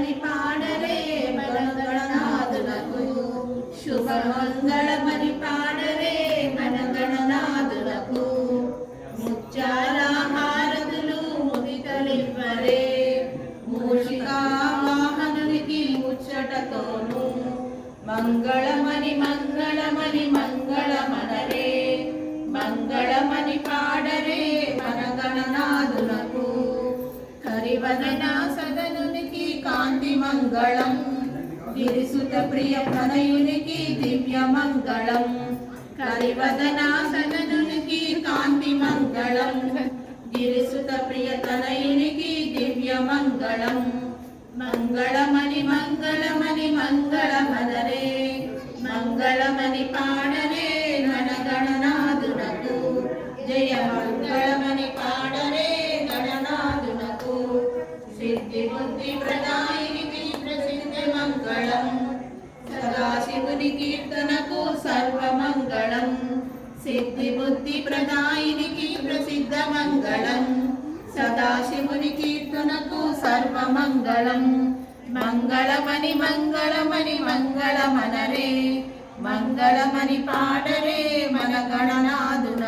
మంగళమని పాడరే మనగణనాథులకు. శుభమంగళమని పాడరే మనగణనాథులకు. ముత్యాల హారతులు ముదితలివ్వరే. మూషికా వాహనునికి ముచ్చటతోను. మంగళమని మంగళమని మంగళమనరే. మంగళమని పాడరే మనగణనాథులకు. కరివదన సదనునికి కాంతి మంగళం. గిరిసుత ప్రియ ప్రణయునికి దివ్య మంగళం. కరివదన కాంతి మంగళం. గిరిసుత ప్రియ తనయునికి దివ్య మంగళం. మంగళమణి మంగళమణి మంగళ మదరే మంగళమణి పాడరే గణగణనాథునకు జయ మంగళమణి పాడరే గణనాథునకు సిద్ధి బుద్ధి ప్రదాయినికి ప్రసిద్ధ మంగళం సదాశివుని కీర్తనకు సర్వమంగళం. సిద్ధి బుద్ధి ప్రదాయినికి ప్రసిద్ధ మంగళం. సదాశివుని కీర్తనకు సర్వమంగళం. మంగళమని మంగళమని మంగళమనరే. మంగళమని పాడరే మన గణనాథునకు